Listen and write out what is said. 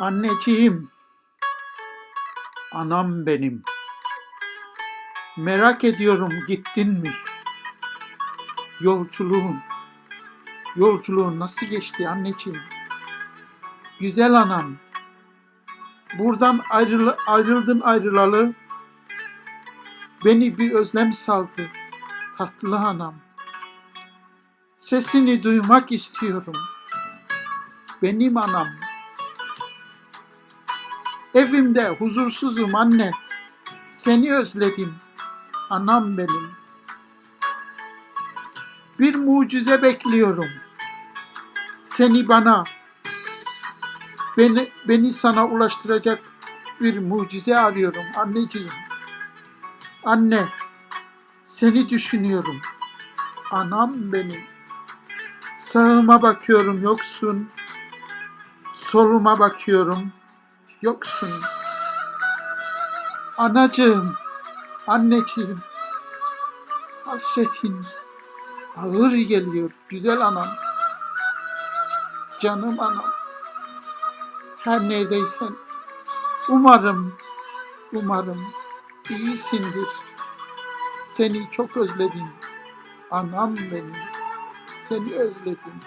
Anneciğim, anam benim. Merak ediyorum gittin mi? Yolculuğun, yolculuğun nasıl geçti anneciğim? Güzel anam, buradan ayrıl ayrıldın ayrılalı, beni bir özlem saldı, tatlı anam. Sesini duymak istiyorum, benim anam. Evimde huzursuzum anne. Seni özledim. Anam benim. Bir mucize bekliyorum. Seni bana, beni, beni sana ulaştıracak bir mucize arıyorum anneciğim. Anne, seni düşünüyorum. Anam benim. Sağıma bakıyorum yoksun. Soluma bakıyorum yoksun. Anacığım, anneciğim, hasretin ağır geliyor güzel anam. Canım anam. Her neredeysen umarım, umarım iyisindir. Seni çok özledim. Anam benim. Seni özledim.